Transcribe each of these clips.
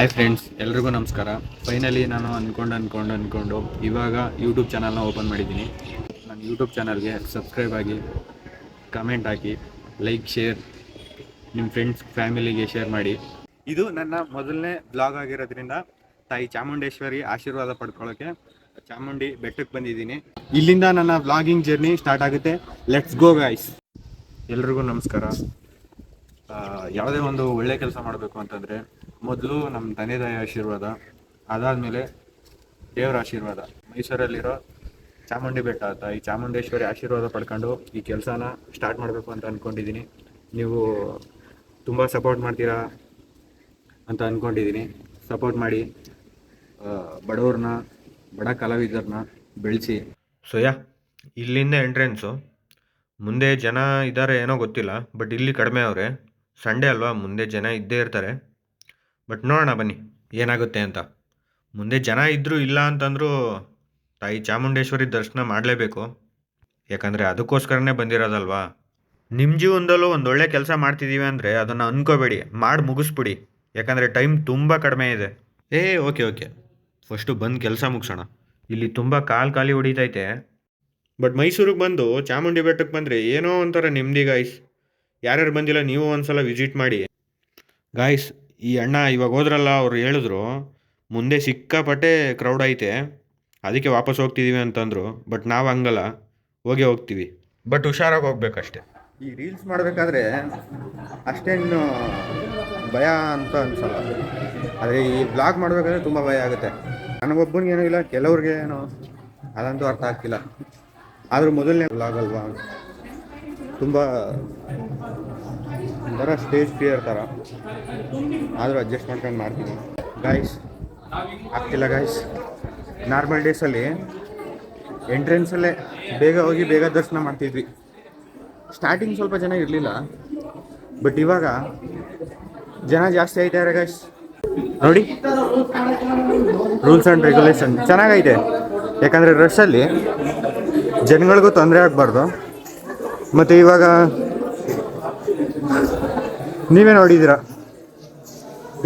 Hi friends ಎಲ್ರಿಗೂ ನಮಸ್ಕಾರ. Finally ನಾನು ಅಂದ್ಕೊಂಡು ಅಂದ್ಕೊಂಡು ಅಂದ್ಕೊಂಡು ಇವಾಗ ಯೂಟ್ಯೂಬ್ ಚಾನಲ್ನ ಓಪನ್ ಮಾಡಿದ್ದೀನಿ. ನನ್ನ ಯೂಟ್ಯೂಬ್ ಚಾನಲ್ಗೆ ಸಬ್ಸ್ಕ್ರೈಬ್ ಆಗಿ ಕಮೆಂಟ್ ಹಾಕಿ ಲೈಕ್ ಶೇರ್ ನಿಮ್ಮ ಫ್ರೆಂಡ್ಸ್ ಫ್ಯಾಮಿಲಿಗೆ ಶೇರ್ ಮಾಡಿ. ಇದು ನನ್ನ ಮೊದಲನೇ ಬ್ಲಾಗ್ ಆಗಿರೋದ್ರಿಂದ ತಾಯಿ ಚಾಮುಂಡೇಶ್ವರಿ ಆಶೀರ್ವಾದ ಪಡ್ಕೊಳ್ಳೋಕೆ ಚಾಮುಂಡಿ ಬೆಟ್ಟಕ್ಕೆ ಬಂದಿದ್ದೀನಿ. ಇಲ್ಲಿಂದ ನನ್ನ ಬ್ಲಾಗಿಂಗ್ ಜರ್ನಿ ಸ್ಟಾರ್ಟ್ ಆಗುತ್ತೆ. ಲೆಟ್ಸ್ ಗೋ ಗಾಯ್ಸ್ ಎಲ್ರಿಗೂ ನಮಸ್ಕಾರ. ಯಾವುದೇ ಒಂದು ಒಳ್ಳೆ ಕೆಲಸ ಮಾಡಬೇಕು ಅಂತಂದರೆ ಮೊದಲು ನಮ್ಮ ತಂದೆ ತಾಯಿ ಆಶೀರ್ವಾದ, ಅದಾದಮೇಲೆ ದೇವರ ಆಶೀರ್ವಾದ. ಮೈಸೂರಲ್ಲಿರೋ ಚಾಮುಂಡಿ ಬೆಟ್ಟ ಈ ಚಾಮುಂಡೇಶ್ವರಿ ಆಶೀರ್ವಾದ ಪಡ್ಕೊಂಡು ಈ ಕೆಲಸನ ಸ್ಟಾರ್ಟ್ ಮಾಡಬೇಕು ಅಂತ ಅಂದ್ಕೊಂಡಿದ್ದೀನಿ ನೀವು ತುಂಬ ಸಪೋರ್ಟ್ ಮಾಡ್ತೀರಾ ಅಂತ ಅಂದ್ಕೊಂಡಿದ್ದೀನಿ ಸಪೋರ್ಟ್ ಮಾಡಿ ಬಡವ್ರನ್ನ, ಬಡ ಕಲಾವಿದರನ್ನ ಬೆಳೆಸಿ. ಸೊ ಯಾ ಇಲ್ಲಿಂದ ಎಂಟ್ರೆನ್ಸು ಮುಂದೆ ಜನ ಇದ್ದಾರೆ ಏನೋ ಗೊತ್ತಿಲ್ಲ ಬಟ್ ಇಲ್ಲಿ ಕಡಿಮೆ ಅವರೆ. ಸಂಡೇ ಅಲ್ವಾ, ಮುಂದೆ ಜನ ಇದ್ದೇ ಇರ್ತಾರೆ. ಬಟ್ ನೋಡೋಣ, ಬನ್ನಿ, ಏನಾಗುತ್ತೆ ಅಂತ. ಮುಂದೆ ಜನ ಇದ್ದರೂ ಇಲ್ಲ ಅಂತಂದರೂ ತಾಯಿ ಚಾಮುಂಡೇಶ್ವರಿ ದರ್ಶನ ಮಾಡಲೇಬೇಕು. ಯಾಕಂದರೆ ಅದಕ್ಕೋಸ್ಕರನೇ ಬಂದಿರೋದಲ್ವಾ. ನಿಮ್ಮ ಜೀವನದಲ್ಲೂ ಒಂದು ಒಳ್ಳೆ ಕೆಲಸ ಮಾಡ್ತಿದ್ದೀವಿ ಅಂದರೆ ಅದನ್ನು ಅನ್ಕೋಬೇಡಿ, ಮಾಡಿ ಮುಗಿಸ್ಬಿಡಿ. ಯಾಕಂದರೆ ಟೈಮ್ ತುಂಬ ಕಡಿಮೆ ಇದೆ. ಏ, ಓಕೆ ಓಕೆ. ಫಸ್ಟು ಬಂದು ಕೆಲಸ ಮುಗಿಸೋಣ. ಇಲ್ಲಿ ತುಂಬ ಕಾಲು ಖಾಲಿ ಹೊಡಿತೈತೆ. ಬಟ್ ಮೈಸೂರಿಗೆ ಬಂದು ಚಾಮುಂಡಿ ಬೆಟ್ಟಕ್ಕೆ ಬಂದರೆ ಏನೋ ಒಂಥರ ನೆಮ್ಮದಿ ಗಾಯ್ಸ್ ಯಾರ್ಯಾರು ಬಂದಿಲ್ಲ, ನೀವು ಒಂದ್ಸಲ ವಿಸಿಟ್ ಮಾಡಿ. ಗಾಯ್ಸ್ ಈ ಅಣ್ಣ ಇವಾಗ ಹೋದ್ರಲ್ಲ, ಅವ್ರು ಹೇಳಿದ್ರು, ಮುಂದೆ ಸಿಕ್ಕಾಪಟ್ಟೆ ಕ್ರೌಡ್ ಐತೆ. ಅದಕ್ಕೆ ವಾಪಸ್ ಹೋಗ್ತಿದ್ದೀವಿ ಅಂತಂದರು. ಬಟ್ ನಾವು ಹಂಗಲ್ಲ. ಹೋಗೇ ಹೋಗ್ತೀವಿ. ಬಟ್ ಹುಷಾರಾಗಿ ಹೋಗ್ಬೇಕಷ್ಟೆ. ಈ ರೀಲ್ಸ್ ಮಾಡಬೇಕಾದ್ರೆ ಅಷ್ಟೇನು ಭಯ ಅಂತ ಅನ್ಸಲ್ಲ. ಆದರೆ ಈ ಬ್ಲಾಗ್ ಮಾಡಬೇಕಾದ್ರೆ ತುಂಬ ಭಯ ಆಗುತ್ತೆ. ನನಗೊಬ್ಬನಿಗೆ ಏನೂ ಇಲ್ಲ, ಕೆಲವ್ರಿಗೆ ಏನೋ. ಅದಂತೂ ಅರ್ಥ ಆಗ್ತಿಲ್ಲ. ಆದರೂ ಮೊದಲನೇ ಬ್ಲಾಗ್ ಅಲ್ವಾ? ತುಂಬ ಒಂಥರ ಸ್ಟೇಜ್ ಫಿಯರ್ ಥರ ಆದರೂ ಅಡ್ಜಸ್ಟ್ ಮಾಡ್ಕೊಂಡು ಮಾಡ್ತೀನಿ. ಗಾಯ್ಸ್ ಆಗ್ತಿಲ್ಲ ಗಾಯ್ಸ್ ನಾರ್ಮಲ್ ಡೇಸಲ್ಲಿ ಎಂಟ್ರೆನ್ಸಲ್ಲೇ ಬೇಗ ಹೋಗಿ ಬೇಗ ದರ್ಶನ ಮಾಡ್ತಿದ್ವಿ. ಸ್ಟಾರ್ಟಿಂಗ್ ಸ್ವಲ್ಪ ಜನ ಇರಲಿಲ್ಲ. ಬಟ್ ಇವಾಗ ಜನ ಜಾಸ್ತಿ ಆಯ್ತಾರೆ ಗಾಯ್ಸ್ ನೋಡಿ ರೂಲ್ಸ್ ಆ್ಯಂಡ್ ರೆಗ್ಯುಲೇಷನ್ ಚೆನ್ನಾಗೈತೆ. ಯಾಕಂದರೆ ರಶಲ್ಲಿ ಜನಗಳಿಗೂ ತೊಂದರೆ ಆಗಬಾರ್ದು. ಮತ್ತು ಇವಾಗ ನೀವೇ ನೋಡಿದ್ದೀರ?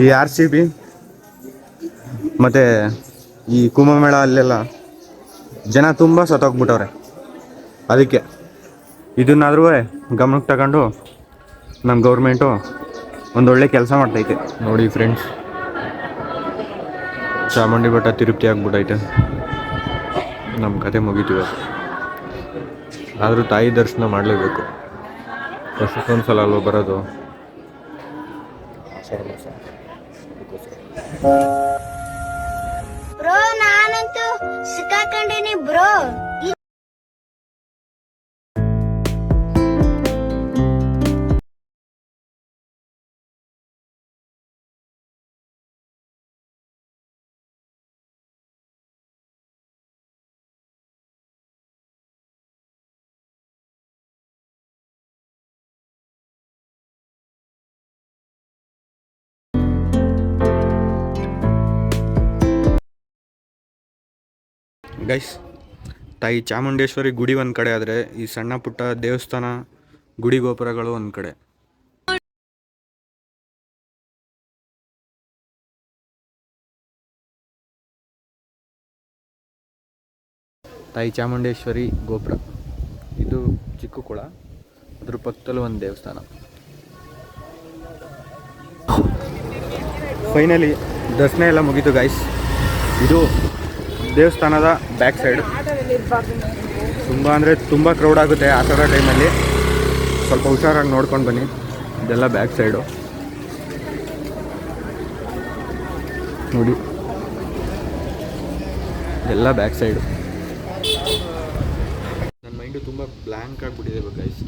ಈ ಆರ್ ಸಿ ಬಿ ಮತ್ತು ಈ ಕುಂಭಮೇಳ ಅಲ್ಲೆಲ್ಲ ಜನ ತುಂಬ ಸತ್ತೋಗ್ಬಿಟ್ಟವ್ರೆ. ಅದಕ್ಕೆ ಇದನ್ನಾದ್ರೂ ಗಮನಕ್ಕೆ ತಗೊಂಡು ನಮ್ಮ ಗೌರ್ಮೆಂಟು ಒಂದೊಳ್ಳೆ ಕೆಲಸ ಮಾಡ್ತೈತೆ. ನೋಡಿ ಫ್ರೆಂಡ್ಸ್, ಚಾಮುಂಡಿ ಬೆಟ್ಟ ತಿರುಪ್ತಿ ಆಗ್ಬಿಟ್ಟೈತೆ. ನಮ್ಮ ಕತೆ ಮುಗೀತೀವಿ ಆದರೂ ತಾಯಿ ದರ್ಶನ ಮಾಡಲೇಬೇಕು. ವರ್ಷಕ್ಕೊಂದು ಸಲ ಅಲ್ವ ಬರೋದು? ಗೈಸ್ ತಾಯಿ ಚಾಮುಂಡೇಶ್ವರಿ ಗುಡಿ ಒಂದು ಕಡೆ ಆದರೆ ಈ ಸಣ್ಣ ಪುಟ್ಟ ದೇವಸ್ಥಾನ, ಗುಡಿ ಗೋಪುರಗಳು ಒಂದು ಕಡೆ. ತಾಯಿ ಚಾಮುಂಡೇಶ್ವರಿ ಗೋಪುರ. ಇದು ಚಿಕ್ಕ ಕುಳ ಅದ್ರ ಪಕ್ಕದಲ್ಲೂ ಒಂದು ದೇವಸ್ಥಾನ. ಫೈನಲಿ ದರ್ಶನ ಎಲ್ಲ ಮುಗೀತು ಗೈಸ್ ಇದು ದೇವಸ್ಥಾನದ ಬ್ಯಾಕ್ ಸೈಡ್ ತುಂಬ ಅಂದರೆ ತುಂಬ ಕ್ರೌಡ್ ಆಗುತ್ತೆ ಆ ಥರ ಟೈಮಲ್ಲಿ ಸ್ವಲ್ಪ ಹುಷಾರಾಗಿ ನೋಡ್ಕೊಂಡು ಬನ್ನಿ. ಇದೆಲ್ಲ ಬ್ಯಾಕ್ ಸೈಡು ನೋಡಿ. ಎಲ್ಲ ಬ್ಯಾಕ್ ಸೈಡು ನನ್ನ ಮೈಂಡು ತುಂಬ ಬ್ಲ್ಯಾಂಕ್ ಆಗಿಬಿಟ್ಟಿದೆ ಗೈಸ್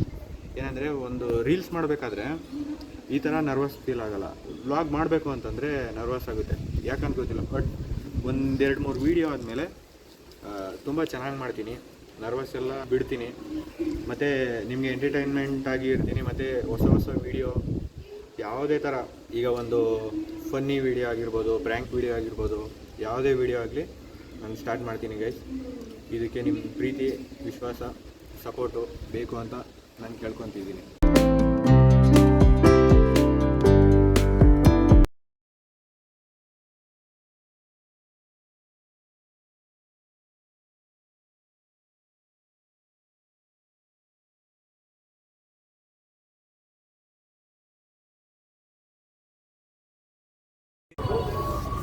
ಏನಂದರೆ ಒಂದು ರೀಲ್ಸ್ ಮಾಡಬೇಕಾದ್ರೆ ಈ ಥರ ನರ್ವಸ್ ಫೀಲ್ ಆಗೋಲ್ಲ. ವ್ಲಾಗ್ ಮಾಡಬೇಕು ಅಂತಂದರೆ ನರ್ವಸ್ ಆಗುತ್ತೆ. ಯಾಕಂತ ಗೊತ್ತಿಲ್ಲ ಬಟ್ ಒಂದೆರಡು ಮೂರು ವೀಡಿಯೋ ಆದಮೇಲೆ ತುಂಬ ಚೆನ್ನಾಗಿ ಮಾಡ್ತೀನಿ. ನರ್ವಸ್ ಎಲ್ಲ ಬಿಡ್ತೀನಿ. ಮತ್ತು ನಿಮಗೆ ಎಂಟರ್ಟೈನ್ಮೆಂಟ್ ಆಗಿ ಇರ್ತೀನಿ. ಮತ್ತು ಹೊಸ ಹೊಸ ವೀಡಿಯೋ ಯಾವುದೇ ಥರ ಈಗ ಒಂದು ಫನ್ನಿ ವೀಡಿಯೋ ಆಗಿರ್ಬೋದು ಪ್ರ್ಯಾಂಕ್ ವೀಡಿಯೋ ಆಗಿರ್ಬೋದು, ಯಾವುದೇ ವೀಡಿಯೋ ಆಗಲಿ ನಾನು ಸ್ಟಾರ್ಟ್ ಮಾಡ್ತೀನಿ ಗೈಸ್ ಇದಕ್ಕೆ ನಿಮ್ಮ ಪ್ರೀತಿ, ವಿಶ್ವಾಸ ಸಪೋರ್ಟು ಬೇಕು ಅಂತ ನಾನು ಕೇಳ್ಕೊತಿದ್ದೀನಿ.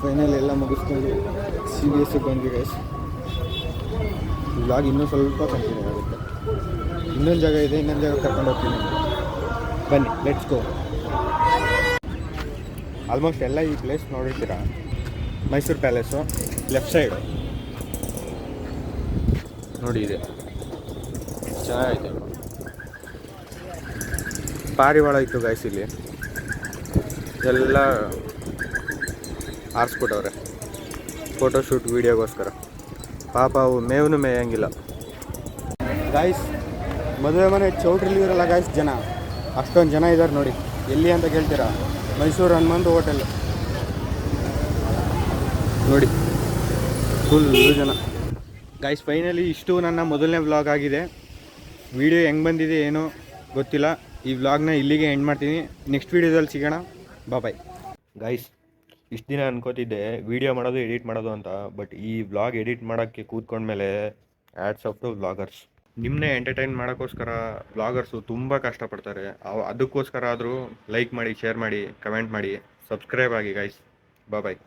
ಫೈನಲ್ ಎಲ್ಲ ಮುಗಿಸ್ಕೊಂಡು ಸಿ ಬಿ ಎಸ್ಸಿಗೆ ಬಂದ್ವಿ ಗೈಸ್ ಇವಾಗ ಇನ್ನೂ ಸ್ವಲ್ಪ ಕಂಟಿನ್ಯೂ ಆಗುತ್ತೆ. ಇನ್ನೊಂದು ಜಾಗ ಇದೆ ಇನ್ನೊಂದು ಜಾಗ ಕರ್ಕೊಂಡು ಹೋಗ್ತೀನಿ. ಬನ್ನಿ ಲೆಟ್ಸ್ ಗೋ ಆಲ್ಮೋಸ್ಟ್ ಎಲ್ಲ ಈ ಪ್ಲೇಸ್ ನೋಡಿರ್ತೀರ? ಮೈಸೂರು ಪ್ಯಾಲೇಸು ಲೆಫ್ಟ್ ಸೈಡು ನೋಡಿ ಇದೆ. ಚೆನ್ನಾಗೈತೆ ಪಾರಿವಾಳ ಇತ್ತು ಗೈಸ್ ಇಲ್ಲಿ. ಎಲ್ಲ ಆರಿಸ್ಬಿಟ್ಟವ್ರೆ ಫೋಟೋಶೂಟ್ ವೀಡಿಯೋಗೋಸ್ಕರ ಪಾಪ ಅವು ಮೇವನು ಮೇಯಂಗಿಲ್ಲ. ಗಾಯ್ಸ್ ಮದುವೆ ಮನೆ ಚೌಟ್ರಿಲಿ ಇರಲ್ಲ ಗಾಯ್ಸ್ ಜನ. ಅಷ್ಟೊಂದು ಜನ ಇದ್ದಾರೆ ನೋಡಿ. ಎಲ್ಲಿ ಅಂತ ಕೇಳ್ತೀರಾ? ಮೈಸೂರು ಹನುಮಂತ ಹೋಟೆಲ್. ನೋಡಿ ಫುಲ್ ಜನ. ಗಾಯ್ಸ್ ಫೈನಲಿ ಇಷ್ಟು ನನ್ನ ಮೊದಲನೇ ವ್ಲಾಗ್ ಆಗಿದೆ. ವಿಡಿಯೋ ಹೆಂಗೆ ಬಂದಿದೆ ಏನೋ ಗೊತ್ತಿಲ್ಲ. ಈ ವ್ಲಾಗ್ನ ಇಲ್ಲಿಗೆ ಎಂಡ್ ಮಾಡ್ತೀನಿ. ನೆಕ್ಸ್ಟ್ ವೀಡಿಯೋದಲ್ಲಿ ಸಿಗೋಣ. ಬಾಯ್ ಗೈಸ್ ಇಷ್ಟು ದಿನ ಅನ್ಕೋತಿದ್ದೆ ವಿಡಿಯೋ ಮಾಡೋದು ಎಡಿಟ್ ಮಾಡೋದು ಅಂತ ಬಟ್ ಈ ವ್ಲಾಗ್ ಎಡಿಟ್ ಮಾಡೋಕ್ಕೆ ಕೂತ್ಕೊಂಡ್ಮೇಲೆ ಆ್ಯಡ್ಸ್ ಆಫ್ ಟು ವ್ಲಾಗರ್ಸ್ ನಿಮ್ಮನ್ನೇ ಎಂಟರ್ಟೈನ್ ಮಾಡೋಕ್ಕೋಸ್ಕರ ವ್ಲಾಗರ್ಸು ತುಂಬ ಕಷ್ಟಪಡ್ತಾರೆ. ಅದಕ್ಕೋಸ್ಕರ ಆದರೂ ಲೈಕ್ ಮಾಡಿ ಶೇರ್ ಮಾಡಿ ಕಮೆಂಟ್ ಮಾಡಿ ಸಬ್ಸ್ಕ್ರೈಬ್ ಆಗಿ ಗೈಸ್ ಬಾಯ್